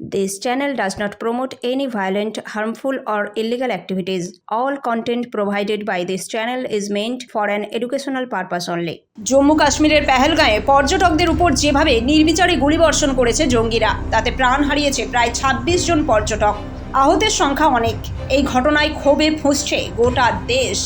This channel does not promote any violent, harmful, or illegal activities. All content provided by this channel is meant for an educational purpose only. Jammu কাশ্মীরের পেহেলগাঁয়ে পর্যটকদের উপর যেভাবে নির্বিচারে গুলিবর্ষণ করেছে জঙ্গিরা তাতে প্রাণ হারিয়েছে প্রায় ২৬ জন পর্যটক আহতের সংখ্যা অনেক এই ঘটনায় ক্ষোভে ফুঁসছে গোটা দেশ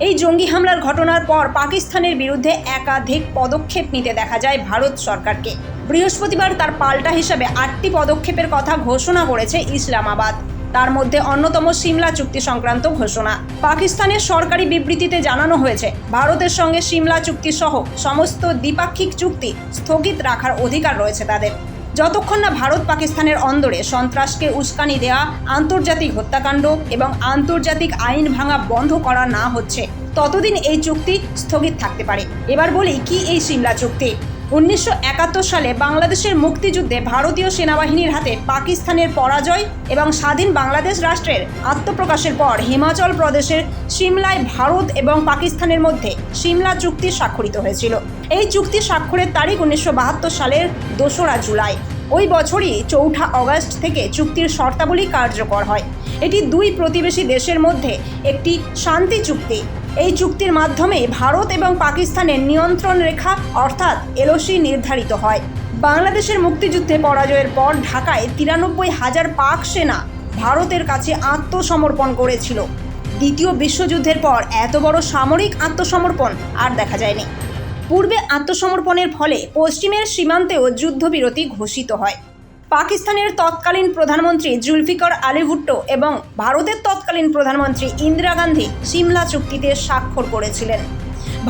এই জঙ্গি হামলার ঘটনার পর পাকিস্তানের বিরুদ্ধে একাধিক পদক্ষেপ নিতে দেখা যায় ভারত সরকারকে বৃহস্পতিবার তার পাল্টা হিসাবে আটটি পদক্ষেপের কথা ঘোষণা করেছে ইসলামাবাদ। তার মধ্যে অন্যতম সিমলা চুক্তি সংক্রান্ত ঘোষণা। পাকিস্তানের সরকারি বিবৃতিতে জানানো হয়েছে, ভারতের সঙ্গে সিমলা চুক্তি সহ সমস্ত দ্বিপাক্ষিক চুক্তি স্থগিত রাখার অধিকার রয়েছে তাদের। যতক্ষণ না ভারত পাকিস্তানের অন্দরে সন্ত্রাসকে উস্কানি দেওয়া আন্তর্জাতিক হত্যাকাণ্ড এবং আন্তর্জাতিক আইন ভাঙা বন্ধ করা না হচ্ছে, ততদিন এই চুক্তি স্থগিত থাকতে পারে। এবার বলি, কি এই সিমলা চুক্তি? উনিশশো একাত্তর সালে বাংলাদেশের মুক্তিযুদ্ধে ভারতীয় সেনাবাহিনীর হাতে পাকিস্তানের পরাজয় এবং স্বাধীন বাংলাদেশ রাষ্ট্রের আত্মপ্রকাশের পর হিমাচল প্রদেশের সিমলায় ভারত এবং পাকিস্তানের মধ্যে সিমলা চুক্তি স্বাক্ষরিত হয়েছিল। এই চুক্তি স্বাক্ষরের তারিখ উনিশশো বাহাত্তর সালের দোসরা জুলাই। ওই বছরই চৌঠা অগস্ট থেকে চুক্তির শর্তাবলী কার্যকর হয়। এটি দুই প্রতিবেশী দেশের মধ্যে একটি শান্তি চুক্তি। এই চুক্তির মাধ্যমে ভারত এবং পাকিস্তানের নিয়ন্ত্রণ রেখা অর্থাৎ এলওসি নির্ধারিত হয়। বাংলাদেশের মুক্তিযুদ্ধে পরাজয়ের পর ঢাকায় তিরানব্বই হাজার পাক সেনা ভারতের কাছে আত্মসমর্পণ করেছিল। দ্বিতীয় বিশ্বযুদ্ধের পর এত বড় সামরিক আত্মসমর্পণ আর দেখা যায়নি। পূর্বে আত্মসমর্পণের ফলে পশ্চিমের সীমান্তেও যুদ্ধবিরতি ঘোষিত হয়। পাকিস্তানের তৎকালীন প্রধানমন্ত্রী জুলফিকর আলী ভুট্টো এবং ভারতের তৎকালীন প্রধানমন্ত্রী ইন্দিরা গান্ধী সিমলা চুক্তিতে স্বাক্ষর করেছিলেন।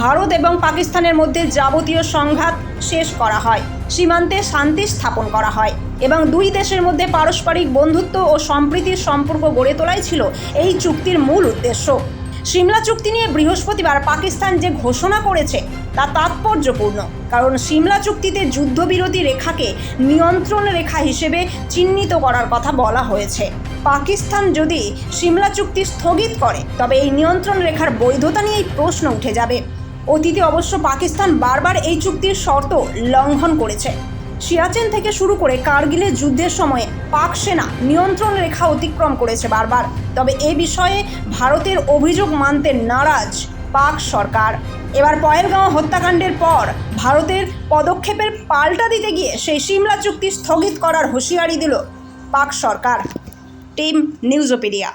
ভারত এবং পাকিস্তানের মধ্যে যাবতীয় সংঘাত শেষ করা হয়, সীমান্তে শান্তি স্থাপন করা হয় এবং দুই দেশের মধ্যে পারস্পরিক বন্ধুত্ব ও সম্প্রীতির সম্পর্ক গড়ে তোলাই ছিল এই চুক্তির মূল উদ্দেশ্য। সিমলা চুক্তি নিয়ে বৃহস্পতিবার পাকিস্তান যে ঘোষণা করেছে তা তাৎপর্যপূর্ণ। কারণ সিমলা চুক্তিতে যুদ্ধবিরতি রেখাকে নিয়ন্ত্রণ রেখা হিসেবে চিহ্নিত করার কথা বলা হয়েছে। পাকিস্তান যদি সিমলা চুক্তি স্থগিত করে, তবে এই নিয়ন্ত্রণ রেখার বৈধতা নিয়েই প্রশ্ন উঠে যাবে। অতীতে অবশ্য পাকিস্তান বারবার এই চুক্তির শর্ত লঙ্ঘন করেছে। সিয়াচেন থেকে শুরু করে কার্গিলের যুদ্ধের সময়ে পাক সেনা নিয়ন্ত্রণ রেখা অতিক্রম করেছে বারবার। তবে এ বিষয়ে ভারতের অভিযোগ মানতে নারাজ পাক সরকার। এবার পয়েলগাঁও হত্যাকাণ্ডের পর ভারতের পদক্ষেপের পাল্টা দিতে গিয়ে সেই সিমলা চুক্তি স্থগিত করার হুঁশিয়ারি দিল পাক সরকার। টিম নিউজোপিডিয়া